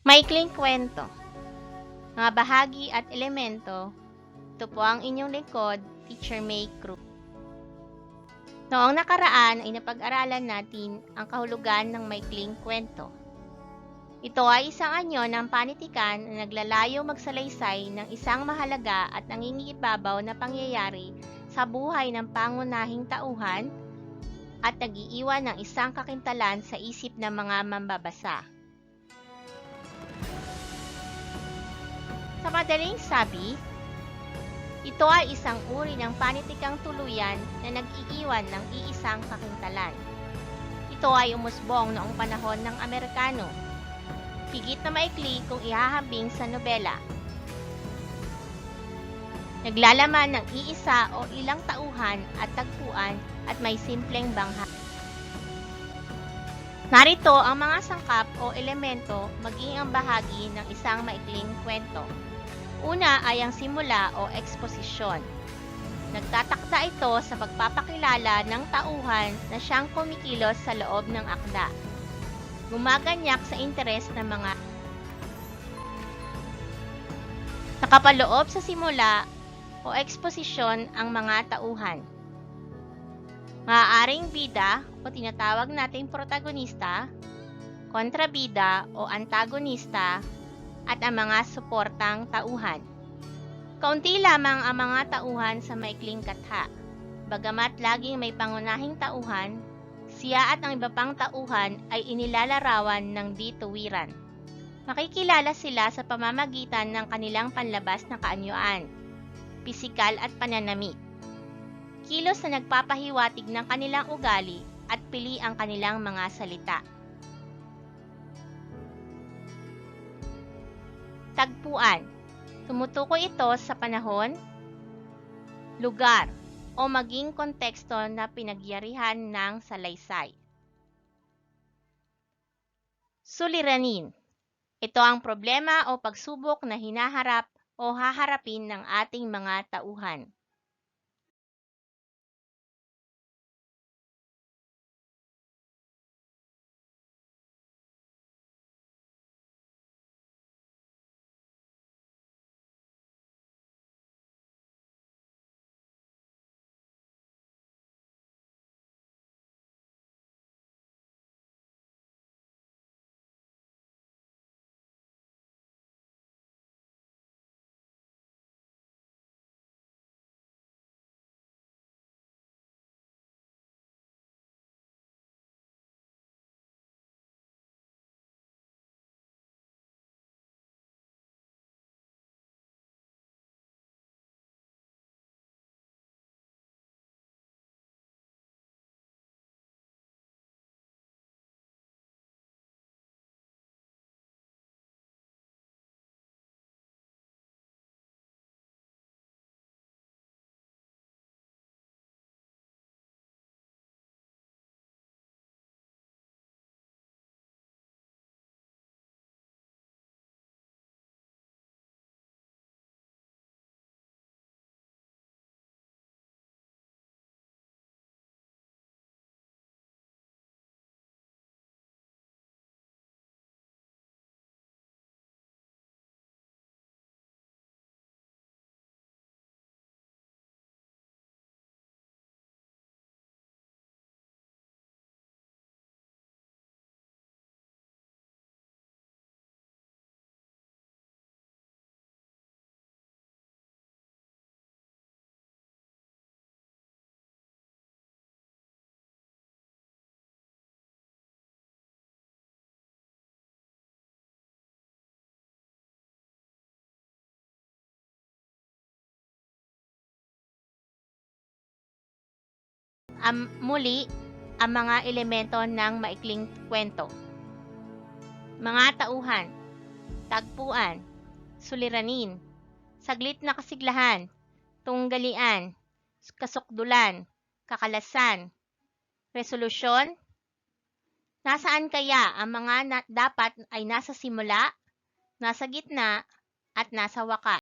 Maikling kwento. Mga bahagi at elemento, ito po ang inyong lingkod, Teacher May Cruz. Noong nakaraan ay napag-aralan natin ang kahulugan ng maikling kwento. Ito ay isang anyo ng panitikan na naglalayo magsalaysay ng isang mahalaga at nangingibabaw na pangyayari sa buhay ng pangunahing tauhan at nagiiwan ng isang kakintalan sa isip ng mga mambabasa. Sa madaling sabi, ito ay isang uri ng panitikang tuluyan na nag-iiwan ng iisang kakintalan. Ito ay umusbong noong panahon ng Amerikano. Higit na maikli kung ihahambing sa nobela. Naglalaman ng iisa o ilang tauhan at tagpuan at may simpleng bangha. Narito ang mga sangkap o elemento maging ang bahagi ng isang maikling kwento. Una ay ang simula o eksposisyon. Nagtatakda ito sa pagpapakilala ng tauhan na siyang kumikilos sa loob ng akda. Gumaganyak sa interes ng mga nakapaloob sa simula o eksposisyon ang mga tauhan. Maaaring bida o tinatawag nating protagonista, kontrabida o antagonista, at ang mga suportang tauhan. Kaunti lamang ang mga tauhan sa maikling katha. Bagamat laging may pangunahing tauhan, siya at ang iba pang tauhan ay inilalarawan ng dituwiran. Makikilala sila sa pamamagitan ng kanilang panlabas na kaanyuan, pisikal at pananamit. Kilos na nagpapahiwatig ng kanilang ugali at pili ang kanilang mga salita. Tagpuan. Tumutukoy ito sa panahon, lugar, o maging konteksto na pinagyarihan ng salaysay. Suliranin. Ito ang problema o pagsubok na hinaharap o haharapin ng ating mga tauhan. Am, muli, ang mga elemento ng maikling kwento. Mga tauhan, tagpuan, suliranin, saglit na kasiglahan, tunggalian, kasukdulan, kakalasan, resolusyon, nasaan kaya ang mga na- dapat ay nasa simula, nasa gitna, at nasa wakas.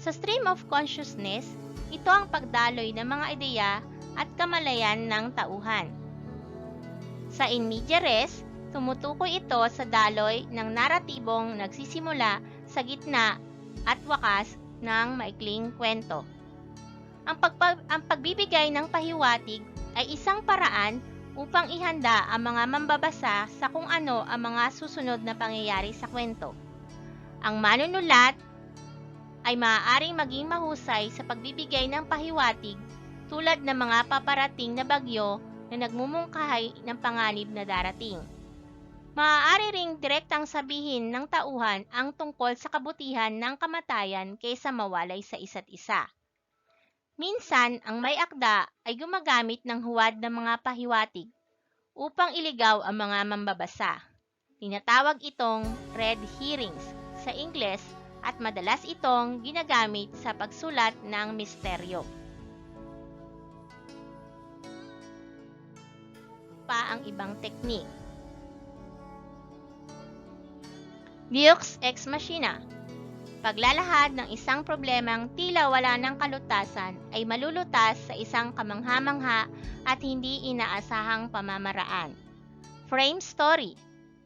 Sa stream of consciousness, ito ang pagdaloy ng mga ideya at kamalayan ng tauhan. Sa in media res, tumutukoy ito sa daloy ng naratibong nagsisimula sa gitna at wakas ng maikling kwento. Ang, pagpa- ang pagbibigay ng pahiwatig ay isang paraan upang ihanda ang mga mambabasa sa kung ano ang mga susunod na pangyayari sa kwento. Ang manunulat ay maaaring maging mahusay sa pagbibigay ng pahiwatig tulad ng mga paparating na bagyo na nagmumungkahay ng panganib na darating. Maaari ring direktang sabihin ng tauhan ang tungkol sa kabutihan ng kamatayan kaysa mawalay sa isa't isa. Minsan, ang may akda ay gumagamit ng huwad ng mga pahiwatig upang iligaw ang mga mambabasa. Tinatawag itong red herrings sa Ingles at madalas itong ginagamit sa pagsulat ng misteryo. Pa ang ibang teknik. Deux ex machina Paglalahad ng isang problemang tila wala ng kalutasan ay malulutas sa isang kamangha-mangha at hindi inaasahang pamamaraan. Frame story.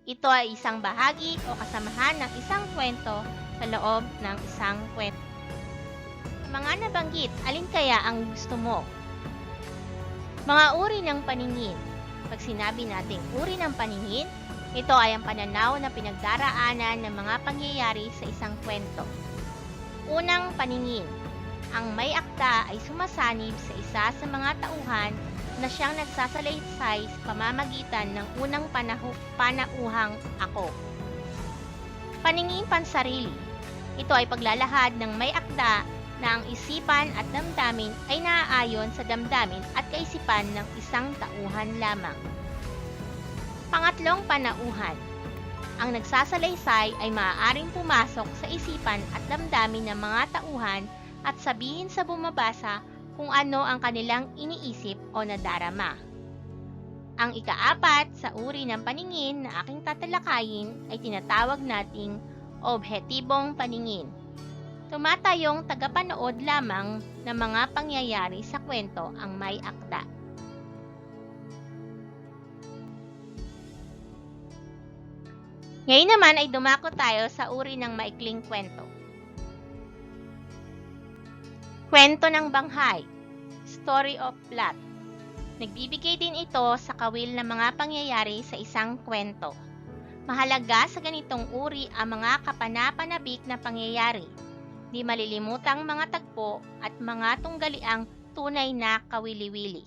Ito ay isang bahagi o kasamahan ng isang kwento sa loob ng isang kwento. Mga nabanggit, alin kaya ang gusto mo? Mga uri ng paningin. Pag sinabi nating uri ng paningin, ito ay ang pananaw na pinagdaraanan ng mga pangyayari sa isang kwento. Unang paningin. Ang may akda ay sumasanib sa isa sa mga tauhan na siyang nagsasalaysay sa pamamagitan ng unang panahu- panauhang ako. Paningin pansarili. Ito ay paglalahad ng may akda na ang isipan at damdamin ay naaayon sa damdamin at kaisipan ng isang tauhan lamang. Pangatlong panauhan. Ang nagsasalaysay ay maaaring pumasok sa isipan at damdamin ng mga tauhan at sabihin sa bumabasa kung ano ang kanilang iniisip o nadarama. Ang ikaapat sa uri ng paningin na aking tatalakayin ay tinatawag nating obhetibong paningin. Tumatayong tagapanood lamang ng mga pangyayari sa kwento ang may akda. Ngayon naman ay dumako tayo sa uri ng maikling kwento. Kwento ng Banghay Story of Plot Nagbibigay din ito sa kawil ng mga pangyayari sa isang kwento. Mahalaga sa ganitong uri ang mga kapanapanabik na pangyayari, di malilimutang mga tagpo at mga tunggaliang tunay na kawili-wili.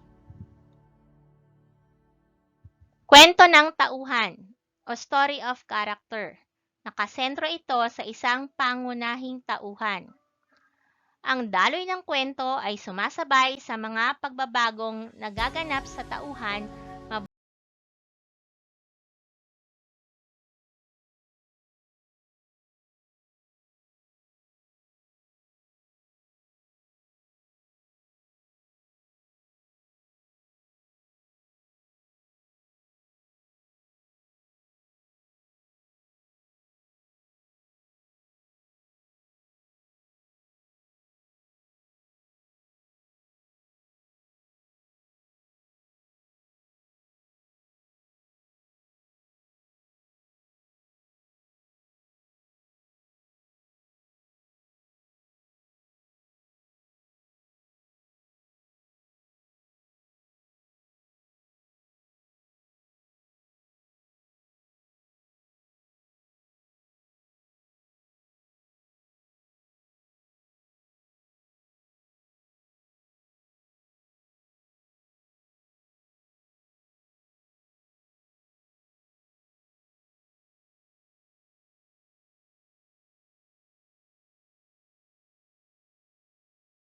Kwento ng Tauhan o Story of Character. Nakasentro ito sa isang pangunahing tauhan. Ang daloy ng kwento ay sumasabay sa mga pagbabagong nagaganap sa tauhan